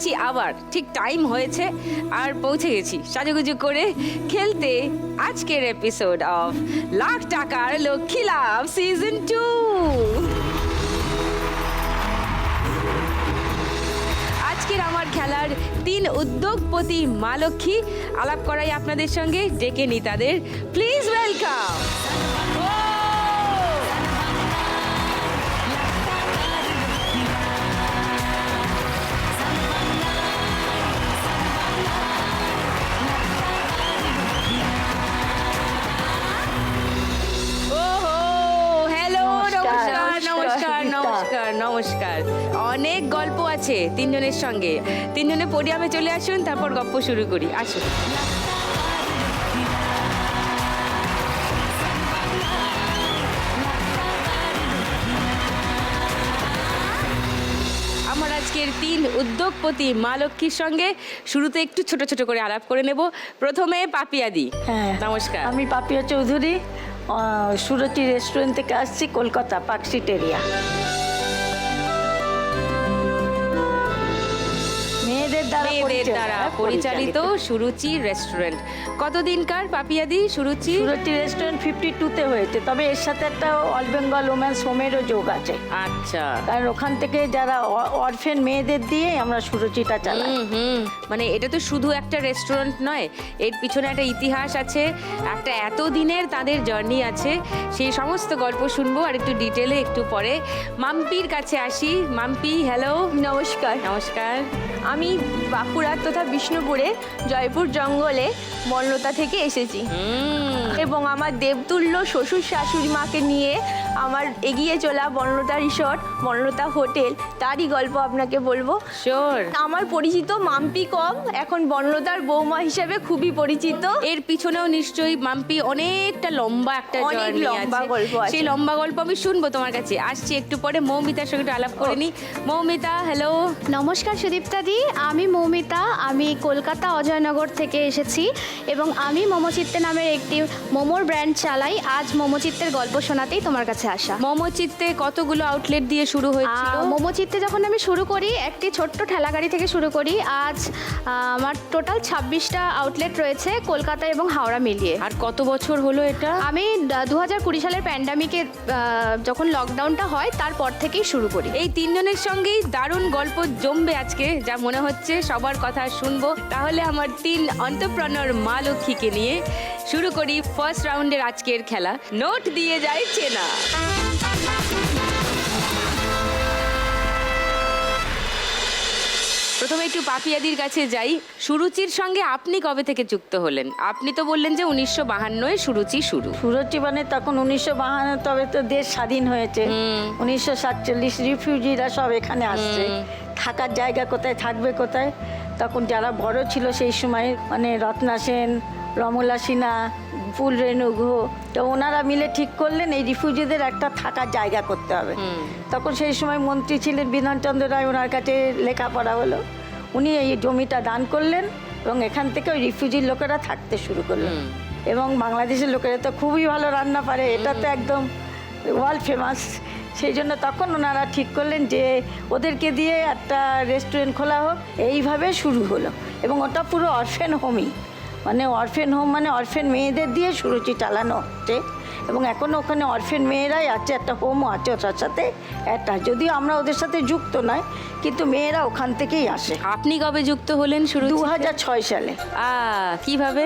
গেছি আবার। ঠিক টাইম হয়েছে আর পৌঁছে গেছি। সাজুগুজু করে খেলতে আজকের এপিসোড অফ লাখ টাকার লক্ষ্মী লাভ সিজন টু আজকের আমার খেলার তিন উদ্যোগপতি মা লক্ষ্মী। আলাপ করাই আপনাদের সঙ্গে ডেকে নি তাদের। প্লিজ ওয়েলকাম আছে তিনজনের সঙ্গে। তিনজনে পোডিয়ামে চলে আসুন তারপর গপ্প শুরু করি। আসুন। আমার আজকের তিন উদ্যোগপতি মা লক্ষ্মীর সঙ্গে শুরুতে একটু ছোট ছোট করে আলাপ করে নেব। প্রথমে পাপিয়াদি হ্যাঁ নমস্কার। আমি পাপিয়া চৌধুরী সুরতি রেস্টুরেন্ট থেকে আসছি কলকাতা পার্কশিট এরিয়া মেয়েদের দ্বারা মেয়েদের পরিচালিত, দ্বারা হ্যাঁ, পরিচালিত। সুরুচি রেস্টুরেন্ট। কতদিনকার পাপিয়াদি সুরুচি? সুরতি রেস্টুরেন্ট ফিফটি টুতে হয়েছে তবে এর সাথে একটা অল বেঙ্গল ওমেন্স হোমেরও যোগ আছে। আচ্ছা। কারণ ওখান থেকে যারা অরফেন মেয়েদের দিয়ে আমরা সুরুচিটা চালাই। মানে এটা তো শুধু একটা রেস্টুরেন্ট নয় এর পিছনে একটা ইতিহাস আছে একটা এত দিনের তাদের জার্নি আছে। সেই সমস্ত গল্প শুনব আর একটু ডিটেলে একটু পরে। মাম্পির কাছে আসি। মাম্পি হ্যালো নমস্কার। নমস্কার। আমি বাঁকুড়া তথা বিষ্ণুপুরে জয়পুর জঙ্গলে মল্লতা থেকে এসেছি। এবং আমার দেবতুল্য শ্বশুর শাশুড়ি মাকে নিয়ে আমার এগিয়ে চলা বনলতা রিসর্ট বনলতা হোটেল তারই গল্প আপনাকে বলব। শিওর আমার পরিচিত মাম্পি কম এখন বনলতার বৌমা হিসেবে খুবই পরিচিত। এর পিছনেও নিশ্চয়ই মাম্পি অনেকটা লম্বা একটা অনেক লম্বা গল্প সেই লম্বা গল্প আমি শুনব তোমার কাছে। আসছি একটু পরে মৌমিতার সঙ্গে একটু আলাপ করে নি। মৌমিতা হ্যালো নমস্কার সুদীপ্তাদি আমি মৌমিতা। আমি কলকাতা অজয়নগর থেকে এসেছি এবং আমি মোমোচিত্তে নামের একটি মোমোর ব্র্যান্ড চালাই আজ মোমোচিত্তের গল্প শোনাতেই তোমার কাছে আসা। মোমোচিত্তে কতগুলো আউটলেট দিয়ে শুরু হয়েছিল? মোমোচিত্তে যখন আমি শুরু করি একটি ছোট্ট ঠেলাগাড়ি থেকে শুরু করি আজ আমার টোটাল ছাব্বিশটা আউটলেট রয়েছে কলকাতা এবং হাওড়া মিলিয়ে। আর কত বছর হলো এটা? আমি দু হাজার কুড়ি সালের প্যান্ডামিকে যখন লকডাউনটা হয় তারপর থেকেই শুরু করি। এই তিনজনের সঙ্গেই দারুণ গল্প জমবে আজকে যা মনে হচ্ছে সবার কথা শুনব। তাহলে আমার তিন অন্তপ্রনর মা লক্ষ্মীকে নিয়ে শুরু করি ফার্স্ট রাউন্ডের আজকের খেলা। নোট দিয়ে যায় চেনা। প্রথমে একটু পাপিয়াদির কাছে যাই। সুরুচির সঙ্গে আপনি কবে থেকে যুক্ত হলেন? আপনি তো বললেন যে উনিশশো বাহান্নয় সুরুচি শুরু। সুরুচি মানে তখন উনিশশো বাহান্ন তবে তো দেশ স্বাধীন হয়েছে। উনিশশো সাতচল্লিশ রিফিউজিরা সব এখানে আসছে। থাকার জায়গা কোথায় থাকবে কোথায়? তখন যারা বড় ছিল সেই সময় মানে রত্না সেন রমলা সিনহা ফুল রেণু গুহ তো ওনারা মিলে ঠিক করলেন এই রিফিউজিদের একটা থাকার জায়গা করতে হবে। তখন সেই সময় মন্ত্রী ছিলেন বিধানচন্দ্র রায় ওনার কাছে লেখাপড়া হলো। উনি এই জমিটা দান করলেন এবং এখান থেকে ওই রিফিউজির লোকেরা থাকতে শুরু করলেন। এবং বাংলাদেশের লোকেরা তো খুবই ভালো রান্না পারে এটা তো একদম ওয়ার্ল্ড ফেমাস সেই জন্য তখন ওনারা ঠিক করলেন যে ওদেরকে দিয়ে একটা রেস্টুরেন্ট খোলা হোক। এইভাবে শুরু হলো। এবং ওটা পুরো অরফেন হোমই মানে অরফেন হোম মানে অরফেন মেয়েদের দিয়ে সুরুচি চালানো হচ্ছে। এবং এখনও ওখানে অরফেন মেয়েরাই আছে একটা হোমও আছে ওটার সাথে একটা। যদিও আমরা ওদের সাথে যুক্ত নয় কিন্তু মেয়েরা ওখান থেকেই আসে। আপনি কবে যুক্ত হলেন শুরু দু হাজার ছয় সালে। আ কীভাবে?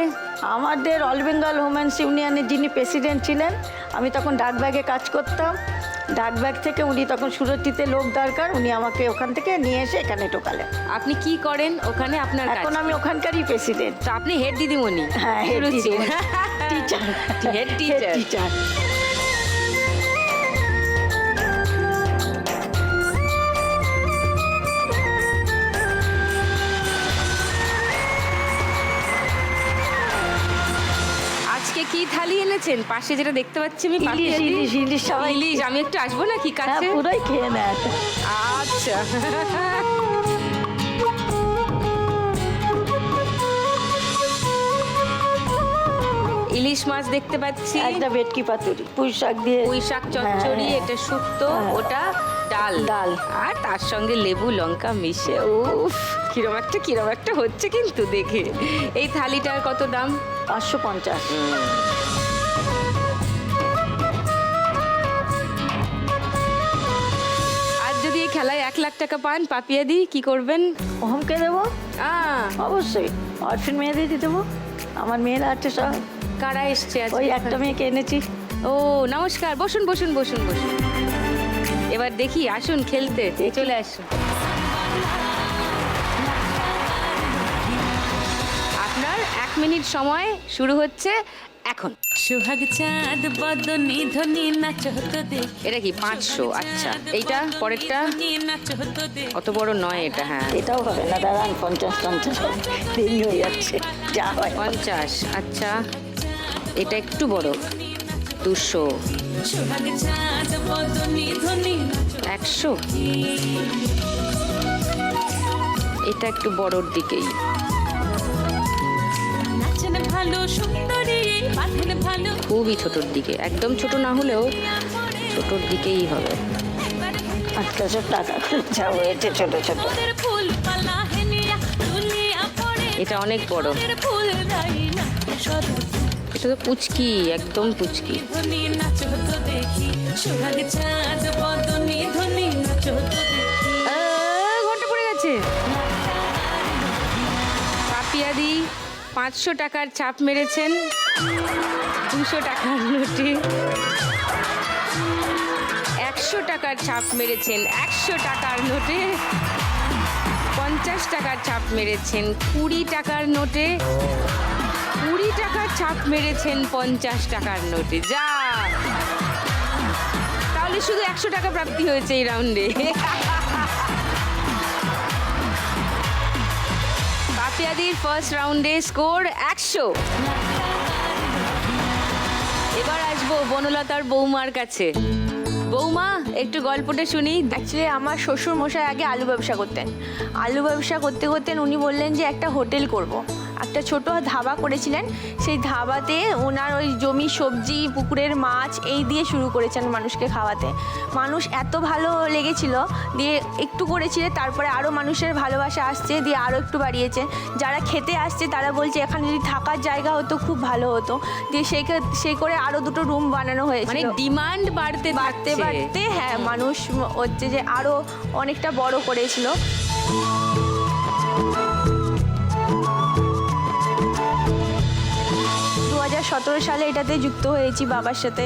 আমাদের অল বেঙ্গল হোমেন্স ইউনিয়নের যিনি প্রেসিডেন্ট ছিলেন আমি তখন ডাকব্যাগে কাজ করতাম। ডাকব্যাগ থেকে উনি তখন সুরতিতে লোক দরকার উনি আমাকে ওখান থেকে নিয়ে এসে এখানে টোকালেন আপনি কি করেন? ওখানে আপনার কাজ এখন আমি ওখানকারই প্রেসিডেন্ট তো আপনি হেড দিদিমণি। হ্যাঁ head Suruchi. Teacher head. Teacher এনেছেন পাশে যেটা দেখতে পাচ্ছি আমি ইলিশ ইলিশ ইলিশ সবাই। ইলিশ আমি একটু আসব না কি কাছে পুরোই খেয়ে নেয় আচ্ছা। ইলিশ মাছ দেখতে পাচ্ছি। একটা ভেটকি পাতুরি পুঁই শাক দিয়ে। পুঁই শাক চচ্চড়ি হ্যাঁ। এটা শুক্তো হ্যাঁ। ওটা ডাল। ডাল। আর তার সঙ্গে লেবু লঙ্কা মিশে উফ কিরম একটা কিরম একটা হচ্ছে কিন্তু দেখে। এই থালিটার কত দাম? পাঁচশো পঞ্চাশ। এক লাখ টাকা পান পাপিয়া দি কি করবেন? হোমকে দেবো? অবশ্যই অরফিন মেয়েদের দিয়ে দেবো। আমার মেয়েরা আছে সব। কারা এসছে? ওই একটা মেয়েকে এনেছি। ও নমস্কার বসুন বসুন বসুন বসুন। এবার দেখি আসুন খেলতে চলে আসুন। আপনার এক মিনিট সময় শুরু হচ্ছে। এখন। সোহাগ চাঁদ বদনি ধ্বনি নাচ হতো দেখ। এটা কি পাঁচশো? আচ্ছা। এইটা পরেরটা? অত বড় নয় এটা হ্যাঁ। এটাও হবে না দাঁড়ান পঞ্চাশ পঞ্চাশ দেরি হয়ে যাচ্ছে। যা হয়। পঞ্চাশ আচ্ছা। এটা একটু বড়। দুশো। একশো? এটা একটু বড়র দিকেই। ভালো সুন্দরী বাঁধেন ভালো। খুবই ছোটোর দিকে একদম ছোট না হলেও ছোটোর দিকেই হবে। আটশো টাকা। খরচা হয়েছে ছোট ছোট ফুল পালা হেনিয়া দুলিয়া পড়ে। এটা অনেক বড়। ফুল দাই না এটা তো পুচকি একদম পুচকি। ঘণ্টা পড়ে গেছে। পাপিয়াদি। পাঁচশো টাকার চাপ মেরেছেন, দুশো টাকার নোটে একশো টাকার ছাপ মেরেছেন, একশো টাকার নোটে, পঞ্চাশ টাকার ছাপ মেরেছেন, কুড়ি টাকার নোটে, কুড়ি টাকার ছাপ মেরেছেন, পঞ্চাশ টাকার নোটে। যা! তাহলে শুধু একশো টাকা প্রাপ্তি হয়েছে এই রাউন্ডে পাপিয়াদির ফার্স্ট রাউন্ডে স্কোর একশো। এবার আসব বনলতার বৌমার কাছে। বৌমা, একটু গল্পটা শুনি। অ্যাকচুয়ালি আমার শ্বশুর মশাই আগে আলু ব্যবসা করতেন। আলু ব্যবসা করতে করতেন উনি বললেন যে একটা হোটেল করব। একটা ছোট ধাবা করেছিলেন। সেই ধাবাতে ওনার ওই জমি সবজি পুকুরের মাছ এই দিয়ে শুরু করেছেন মানুষকে খাওয়াতে। মানুষ এত ভালো লেগেছিল দিয়ে একটু করেছিলেন তারপরে আরও মানুষের ভালোবাসা আসছে দিয়ে আরও একটু বাড়িয়েছে। যারা খেতে আসছে তারা বলছে এখানে যদি থাকার জায়গা হতো খুব ভালো হতো। দিয়ে সেই সেই করে আরও দুটো রুম বানানো হয়েছে মানে ডিমান্ড বাড়তে বাড়তে বাড়তে হ্যাঁ মানুষ হচ্ছে যে আরও অনেকটা বড় করেছিল। সালে এটাতে যুক্ত হয়েছি বাবার সাথে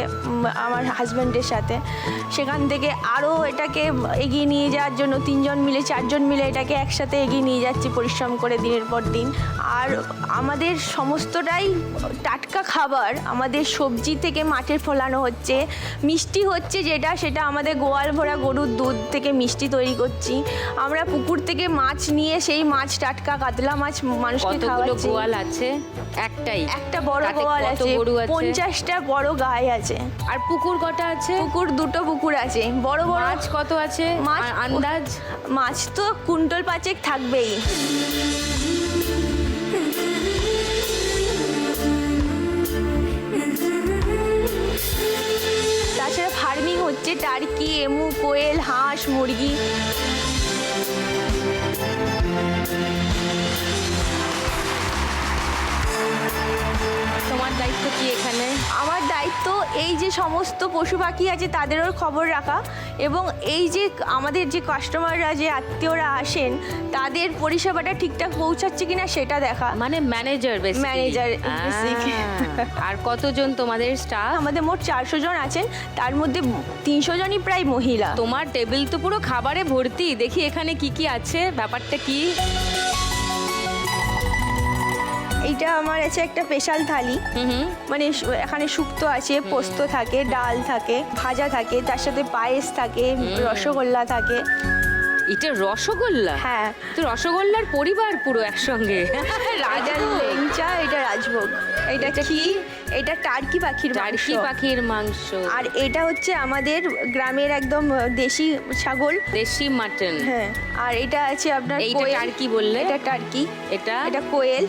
আমার হাজব্যান্ডের সাথে। সেখান থেকে আরও এটাকে এগিয়ে নিয়ে যাওয়ার জন্য তিনজন মিলে চারজন মিলে এটাকে একসাথে এগিয়ে নিয়ে যাচ্ছি পরিশ্রম করে দিনের পর দিন। আর আমাদের সমস্তটাই টাটকা খাবার আমাদের সবজি থেকে মাঠে ফলানো হচ্ছে। মিষ্টি হচ্ছে যেটা সেটা আমাদের গোয়াল ভরা গরুর দুধ থেকে মিষ্টি তৈরি করছি। আমরা পুকুর থেকে মাছ নিয়ে সেই মাছ টাটকা কাতলা মাছ মানুষকে খাওয়াচ্ছি। গোয়াল আছে? একটাই। একটা বড় গোয়াল আছে? পঞ্চাশটা বড় গাই আছে। আর পুকুর কটা আছে? পুকুর দুটো পুকুর আছে। বড় বড় মাছ কত আছে? মাছ আন্দাজ? মাছ তো কুইন্টল পাঁচেক থাকবেই। তাছাড়া ফার্মিং হচ্ছে টার্কি এমু কোয়েল হাঁস মুরগি। এই যে সমস্ত পশু পাখি আছে তাদেরও খবর রাখা এবং এই যে আমাদের যে কাস্টমাররা যে আত্মীয়রা আসেন তাদের পরিষেবাটা ঠিকঠাক পৌঁছাচ্ছে কিনা সেটা দেখা। মানে ম্যানেজার basic. আর কতজন তোমাদের স্টাফ আমাদের মোট চারশো জন আছেন তার মধ্যে তিনশো জনই প্রায় মহিলা। তোমার টেবিল তো পুরো খাবারে ভর্তি। দেখি এখানে কি কি আছে ব্যাপারটা কি? এইটা আমার আছে একটা স্পেশাল থালি। মানে এখানে শুক্তো আছে পোস্ত থাকে ডাল থাকে ভাজা থাকে তার সাথে পায়েস থাকে রসগোল্লা থাকে। এটা রসগোল্লা? হ্যাঁ। তো রসগোল্লার পরিবার পুরো একসঙ্গে। এটা লেংচা এটা রাজভোগ। এটা কি? এটা টার্কি পাখির টার্কি পাখির মাংস। আর এটা হচ্ছে আমাদের গ্রামের একদম দেশি ছাগল। দেশি মাটন। হ্যাঁ। আর এটা আছে আপনার এটা টার্কি বললে? এটা টার্কি। এটা? এটা কোয়েল।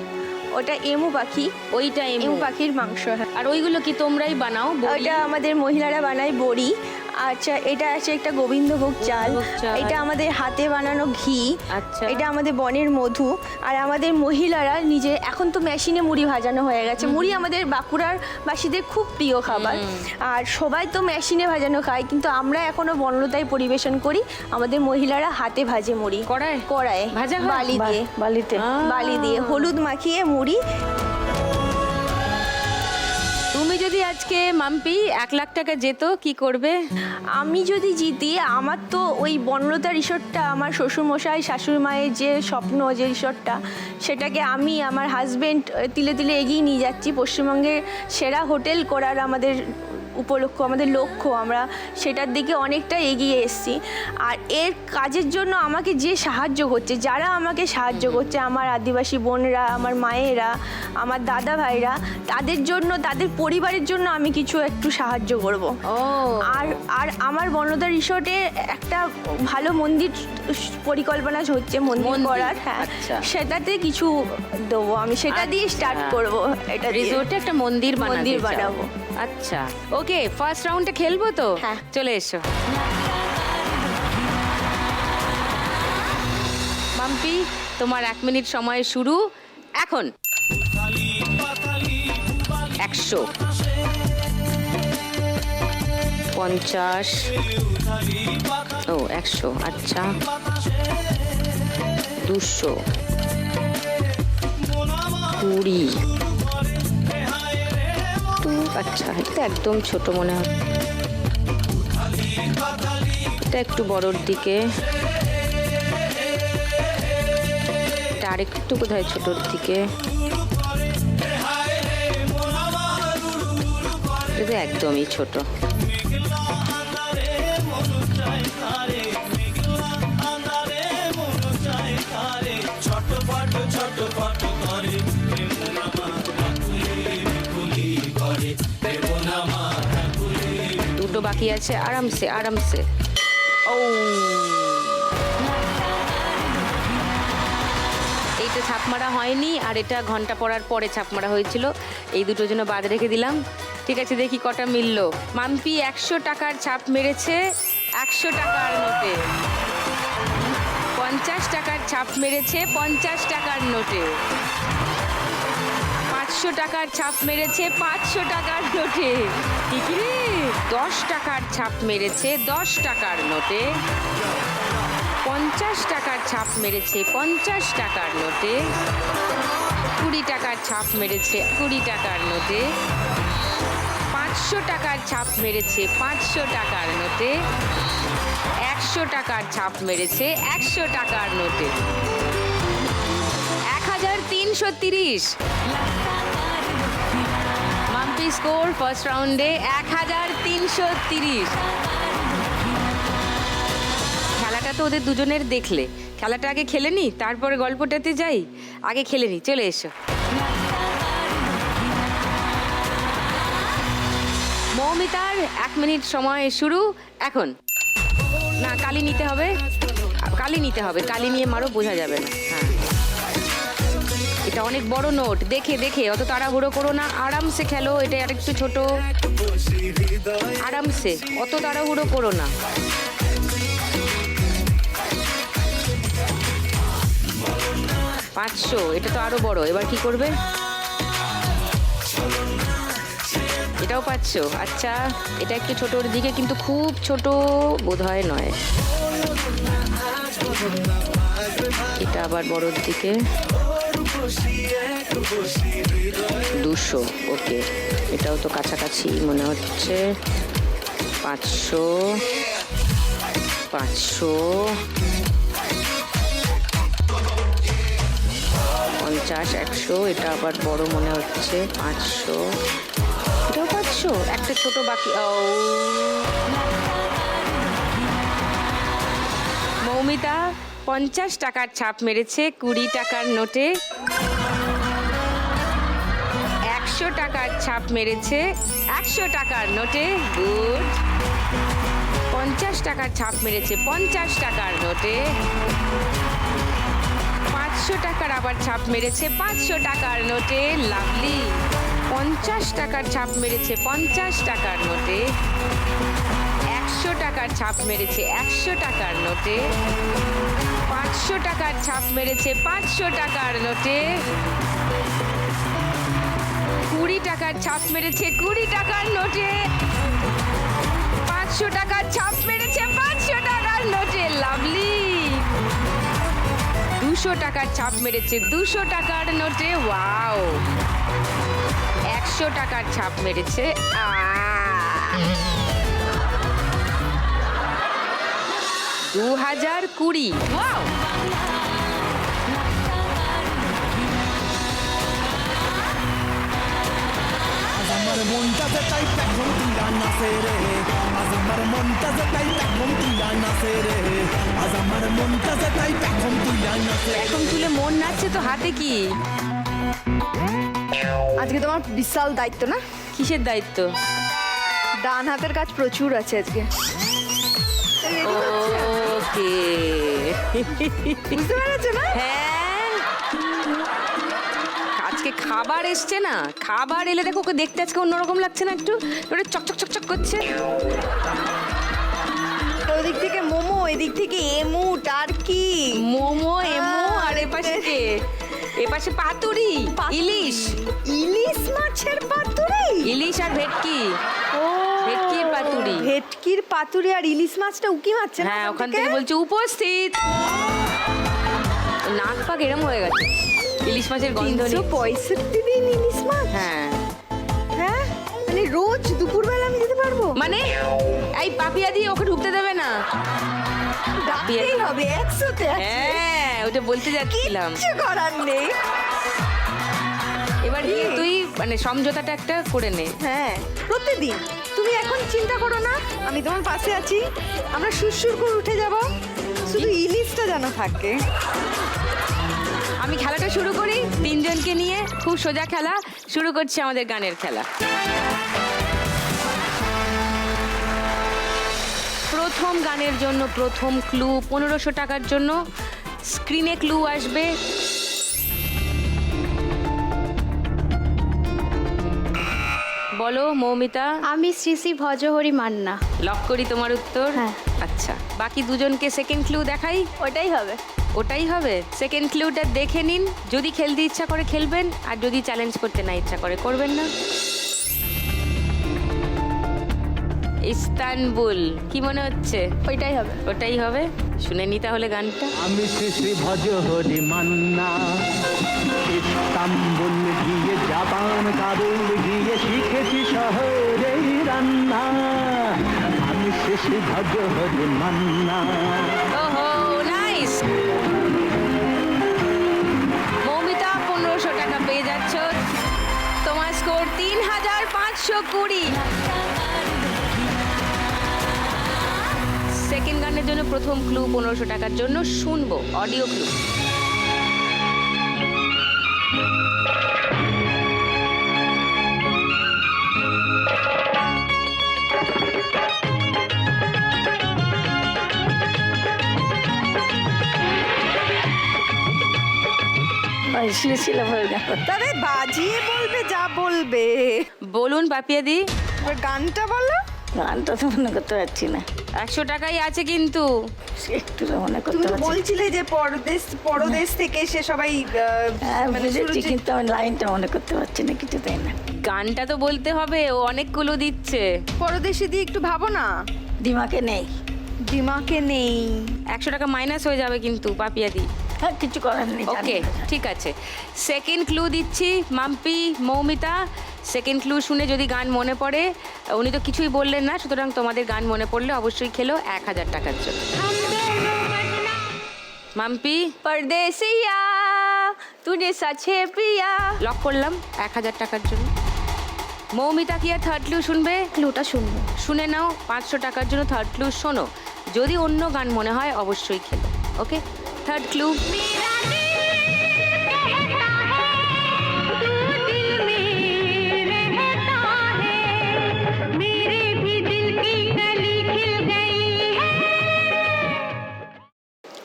ওটা এমু পাখি। ওইটা এমু। পাখির মাংস হ্যাঁ। আর ওইগুলো কি তোমরাই বানাও ওইটা আমাদের মহিলারা বানায় বড়ি। আচ্ছা এটা আছে একটা গোবিন্দভোগ চাল। চাল। এটা আমাদের হাতে বানানো ঘি। আচ্ছা। এটা আমাদের বনের মধু। আর আমাদের মহিলারা নিজে এখন তো মেশিনে মুড়ি ভাজানো হয়ে গেছে। মুড়ি আমাদের বাঁকুড়ার বাসীদের খুব প্রিয় খাবার। আর সবাই তো মেশিনে ভাজানো খায় কিন্তু আমরা এখনও বনলতায় পরিবেশন করি। আমাদের মহিলারা হাতে ভাজে মুড়ি। কড়ায়? কড়ায় ভাজা বালি দিয়ে। বালিতে। বালি দিয়ে হলুদ মাখিয়ে মুড়ি তুমি যদি আজকে মাম্পি, এক লাখ টাকা যেত, কি করবে? আমি যদি জিতি, আমার তো ওই বনলতা রিসোর্টটা, আমার শ্বশুরমশাই শাশুড়ি মায়ের যে স্বপ্ন, যে রিসোর্টটা, সেটাকে আমি, আমার হাজব্যান্ড তিলে তিলে এগিয়ে নিয়ে যাচ্ছি। পশ্চিমবঙ্গের সেরা হোটেল করার আমাদের উপলক্ষ আমাদের লক্ষ্য আমরা সেটার দিকে অনেকটা এগিয়ে এসেছি আর এর কাজের জন্য আমাকে যে সাহায্য করছে যারা আমাকে সাহায্য করছে আমার আদিবাসী বোনরা আমার মায়েরা আমার দাদা ভাইরা তাদের জন্য তাদের পরিবারের জন্য আমি কিছু একটু সাহায্য করব ও আর আর আমার বনদা রিসোর্টে একটা ভালো মন্দির পরিকল্পনা হচ্ছে মন্দির করার হ্যাঁ আচ্ছা। সেটাতে কিছু দেবো আমি সেটা দিয়ে স্টার্ট আচ্ছা। করব এটা। রিসোর্টে একটা মন্দির মন্দির বানাবো। আচ্ছা। ওকে ফার্স্ট রাউন্ডে খেলব তো? হ্যাঁ। চলে এসো। মাম্পি তোমার এক মিনিট সময় শুরু। এখন। একশো। পঞ্চাশ। ও একশো আচ্ছা। দুশো। কুড়ি। আচ্ছা এটা একদম ছোট মনে হয়। এটা একটু বড়োর দিকে। এটা আরেকটু কোথায় ছোটোর দিকে। এটা একদমই ছোট। দুটো বাকি আছে, আরামসে আরামসে। ও এইটা ছাপ মারা হয়নি, আর এটা ঘণ্টা পড়ার পরে ছাপ মারা হয়েছিল। এই দুটোর জন্য বাদ রেখে দিলাম। ঠিক আছে, দেখি কটা মিললো। মাম্পি একশো টাকার ছাপ মেরেছে, একশো টাকার নোটে। পঞ্চাশ টাকার ছাপ মেরেছে, পঞ্চাশ টাকার নোটে। পাঁচশো টাকার ছাপ মেরেছে, পাঁচশো টাকার নোটে। ঠিক রে? দশ টাকার ছাপ মেরেছে, দশ টাকার নোটে। পঞ্চাশ টাকার ছাপ মেরেছে, পঞ্চাশ টাকার নোটে। কুড়ি টাকার ছাপ মেরেছে, কুড়ি টাকার নোটে। পাঁচশো টাকার ছাপ মেরেছে, পাঁচশো টাকার নোটে। একশো টাকার ছাপ মেরেছে, একশো টাকার নোটে। এক হাজার তিনশো তিরিশ। মাম্পি স্কোর ফার্স্ট রাউন্ডে এক হাজার তিনশো তিরিশ। খেলাটা তো ওদের দুজনের দেখলে। খেলাটা আগে খেলে নি, তারপরে গল্পটাতে যাই। আগে খেলে নি, চলে এসো। মৌমিতার এক মিনিট সময় শুরু এখন। না, কালি নিতে হবে। কালি নিতে হবে, কালি নিয়ে মারো, বোঝা যাবে না। এটা অনেক বড় নোট। দেখে দেখে, অত তাড়াহুড়ো করো না। আরামসে খেলো, এটা আরেকটু ছোট। আরামসে, অত তাড়াহুড়ো করো না। পাঁচশো, এটা তো আরও বড়। এবার কি করবে? এটাও পাচ্ছো আচ্ছা এটা একটু ছোটোর দিকে, কিন্তু খুব ছোট বোধহয় নয়। এটা আবার বড়র দিকে। দুশো, ওকে। এটাও তো কাছাকাছি মনে হচ্ছে। পাঁচশো পাঁচশো, পঞ্চাশ, একশো, এটা আবার বড় মনে হচ্ছে, পাঁচশো। এটাও পাঁচশো, একটা ছোট বাকি মৌমিতা পঞ্চাশ টাকার ছাপ মেরেছে কুড়ি টাকার নোটে। একশো টাকার ছাপ মেরেছে একশো টাকার নোটে। গুড। পঞ্চাশ টাকার ছাপ মেরেছে পঞ্চাশ টাকার নোটে। পাঁচশো টাকার আবার ছাপ মেরেছে পাঁচশো টাকার নোটে। লাভলি। পঞ্চাশ টাকার ছাপ মেরেছে পঞ্চাশ টাকার নোটে। একশো টাকার ছাপ মেরেছে একশো টাকার নোটে। পাঁচশো টাকার ছাপ মেরেছে, পাঁচশো টাকার নোটে। কুড়ি টাকার ছাপ মেরেছে, কুড়ি টাকার নোটে। পাঁচশো টাকার ছাপ মেরেছে, পাঁচশো টাকার নোটে, লাভলি। দুশো টাকার ছাপ মেরেছে, দুশো টাকার নোটে, ওয়াও। একশো টাকার ছাপ মেরেছে এখন তুইরা নাচে এখন তুলে মন নাচছে তো হাতে কি? আজকে তোমার বিশাল দায়িত্ব না? কিসের দায়িত্ব? ডান হাতের কাজ প্রচুর আছে আজকে। ওকে বুঝতে পেরেছ না? হ্যাঁ। আজকে খাবার এসছে না। খাবার এলে দেখো ওকে দেখতে আজকে অন্যরকম লাগছে না একটু? ওটা চকচক চকচক করছে। ওদিক থেকে মোমো এদিক থেকে এমু টার্কি। মোমো এমো আর এপাশে কে? এপাশে পাতুরি। ইলিশ। ইলিশ মাছের পাতুরি? ইলিশ আর ভেটকি। পাতুরি। ভেটকির পাতুরি আর ইলিশ মাছটা উকি মারছে হ্যাঁ ওখান থেকে বলছে উপস্থিত! নাক পাক এরম হয়ে গেছে। ইলিশ মাছের গন্ধ নেই। পঁয়ষট্টি দিন ইলিশ মাছ? হ্যাঁ। হ্যাঁ? মানে রোজ দুপুরবেলা আমি যেতে পারব? মানে এই পাপিয়া দিয়ে ওকে ঢুকতে দেবে না। ডাকতেই হবে একশোতে হ্যাঁ ওটা বলতে যাচ্ছিলাম। কিচ্ছু করার নেই। এবার গিয়ে তুই মানে সমঝোতাটা একটা করে নে। হ্যাঁ প্রতিদিন। তুমি এখন চিন্তা করো না, আমি তোমার পাশে আছি। আমরা সুরসুর করে উঠে যাব, শুধু ইলিশটা যেন থাকে। আমি খেলাটা শুরু করি, তিনজনকে নিয়ে খুব সোজা খেলা, শুরু করছি আমাদের গানের খেলা। প্রথম গানের জন্য প্রথম ক্লু পনেরোশো টাকার জন্য স্ক্রিনে ক্লু আসবে বলো মৌমিতা। আমি শ্রী শ্রী ভজহরি মান্না। লক করি তোমার উত্তর? হ্যাঁ। আচ্ছা। বাকি দুজনকে সেকেন্ড ক্লু দেখাই? ওটাই হবে। ওটাই হবে? সেকেন্ড ক্লুটা দেখে নিন। যদি খেলতে ইচ্ছা করে খেলবেন আর যদি চ্যালেঞ্জ করতে না ইচ্ছা করে করবেন না। ইস্তানবুল। কি মনে হচ্ছে? ওইটাই হবে। ওটাই হবে? শুনে নি তাহলে গানটা। আমি শ্রী শ্রী ভজ হরি মান্না ইস্তাম্বুল গিয়ে জাপান কাবুল গিয়ে শিখেছি শহরের রান্না। আমি শ্রী শ্রী ভজ হরি মান্না। ওহো নাইস মৌমিতা পনেরোশো টাকা পেয়ে যাচ্ছ। তোমার স্কোর তিন হাজার পাঁচশো কুড়ি। সেকেন্ড গানের জন্য প্রথম ক্লু পনেরোশো টাকার জন্য শুনব অডিও ক্লু। তবে বাজিয়ে বলবে যা বলবে। বলুন পাপিয়াদি এবার গানটা বলো। গানটা তো মনে করতে পারছি না। একশো টাকাই আছে কিন্তু। একটু তো মনে তুমি করতে তো বলছিলে যে পরদেশ পরদেশ থেকে এসে সবাই হ্যাঁ মানে বুঝেছি কিন্তু আমি লাইনটা মনে করতে পারছি না কিছু তাই না। গানটা তো বলতে হবে ও অনেকগুলো দিচ্ছে। পরদেশে দিয়ে একটু ভাবো না। দিমাকে নেই। দিমাকে নেই। একশো টাকা মাইনাস হয়ে যাবে কিন্তু পাপিয়াদি হ্যাঁ কিছু করার নেই ওকে ঠিক আছে। সেকেন্ড ক্লু দিচ্ছি মাম্পি মৌমিতা সেকেন্ড ক্লু শুনে যদি গান মনে পড়ে উনি তো কিছুই বললেন না সুতরাং তোমাদের গান মনে পড়লে অবশ্যই খেলো এক হাজার টাকার জন্য। মাম্পি? পরদেশিয়া তুনে সাছে পিয়া। লক করলাম এক হাজার টাকার জন্য। মৌমিতা কিয়া থার্ড ক্লু শুনবে? ক্লুটা শুনবে। শুনে নাও পাঁচশো টাকার জন্য থার্ড ক্লু শোনো। যদি অন্য গান মনে হয় অবশ্যই খেলো। ওকে থার্ড ক্লু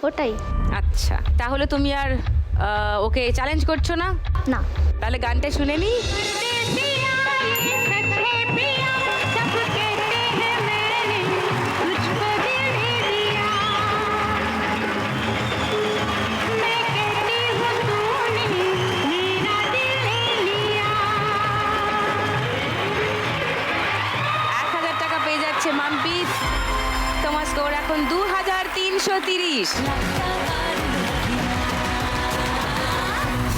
ওটাই। আচ্ছা তাহলে তুমি আর ওকে চ্যালেঞ্জ করছ না? না। তাহলে গানটা শুনে নি। এক হাজার টাকা পেয়ে যাচ্ছে মাম্পি তোমার স্কোর এখন দু হাজার। তিনশো তিরিশ।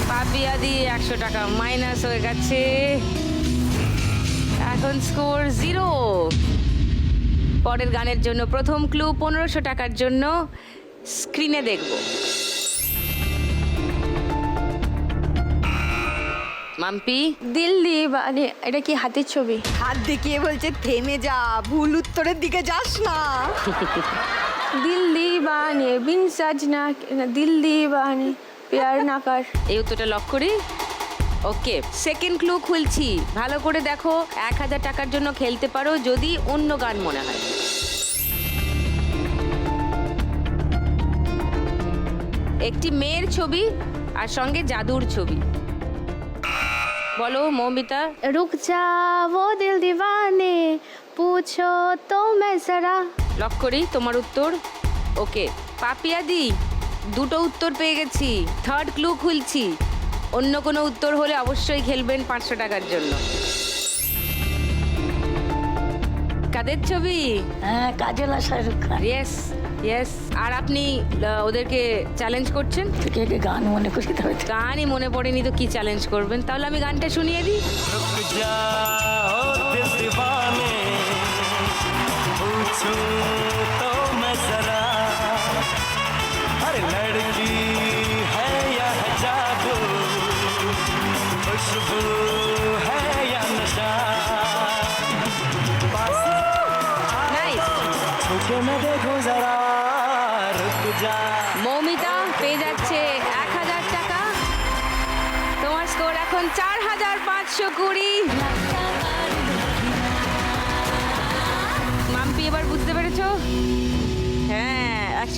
পাপিয়া দিয়ে একশো টাকা মাইনাস হয়ে গেছে। এখন স্কোর জিরো। পরের গানের জন্য প্রথম ক্লু পনেরোশো টাকার জন্য স্ক্রিনে দেখব। মাম্পি? দিল দিবানে এটা কি হাতের ছবি? হাত দেখিয়ে বলছে থেমে যা ভুল উত্তরের দিকে যাস না। দিল দিবানে বিন সাজনা দিল দিবানে পেয়ার নাকার। এই উত্তরটা লক করি? ওকে সেকেন্ড ক্লু খুলছি। ভালো করে দেখো এক হাজার টাকার জন্য খেলতে পারো যদি অন্য গান মনে হয়। একটি মেয়ের ছবি আর সঙ্গে জাদুর ছবি। বলো মৌমিতা। রুক যাও দিল দিবানে পুছো তো মে লক করি তোমার উত্তর? ওকে পাপিয়াদি দুটো উত্তর পেয়ে গেছি। থার্ড ক্লু খুলছি। অন্য কোনো উত্তর হলে অবশ্যই খেলবেন পাঁচশো টাকার জন্য। কাদের ছবি? হ্যাঁ কাজল আর শাহরুখ ইয়েস ইয়েস আর আপনি ওদেরকে চ্যালেঞ্জ করছেন? গান মনে করি গানই মনে পড়েনি তো কি চ্যালেঞ্জ করবেন? তাহলে আমি গানটা শুনিয়ে দিই।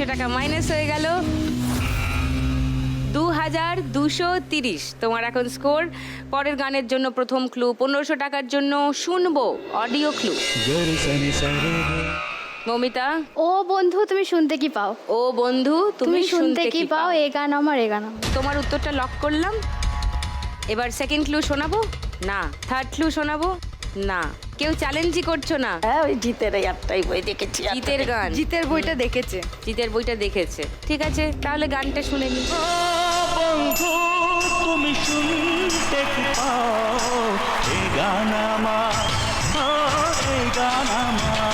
একশো টাকা মাইনাস হয়ে গেল। দু হাজার দুশো তিরিশ। তোমার এখন স্কোর পরের গানের জন্য প্রথম ক্লু পনেরোশো টাকার জন্য শুনব অডিও ক্লু মমিতা। ও বন্ধু তুমি শুনতে কি পাও? ও বন্ধু তুমি শুনতে কি পাও? এ গান আমার এ গান তোমার উত্তরটা লক করলাম। এবার সেকেন্ড ক্লু শোনাবো? না। থার্ড ক্লু শোনাবো? না। কেউ চ্যালেঞ্জই করছ না? হ্যাঁ ওই জিতের এই একটাই বই দেখেছি জিতের গান। জিতের বইটা দেখেছে। জিতের বইটা দেখেছে। ঠিক আছে তাহলে গানটা শুনে নি। বন্ধু তুমি শুনতে কি পাও এই গান আমার ও, এই গান আমার।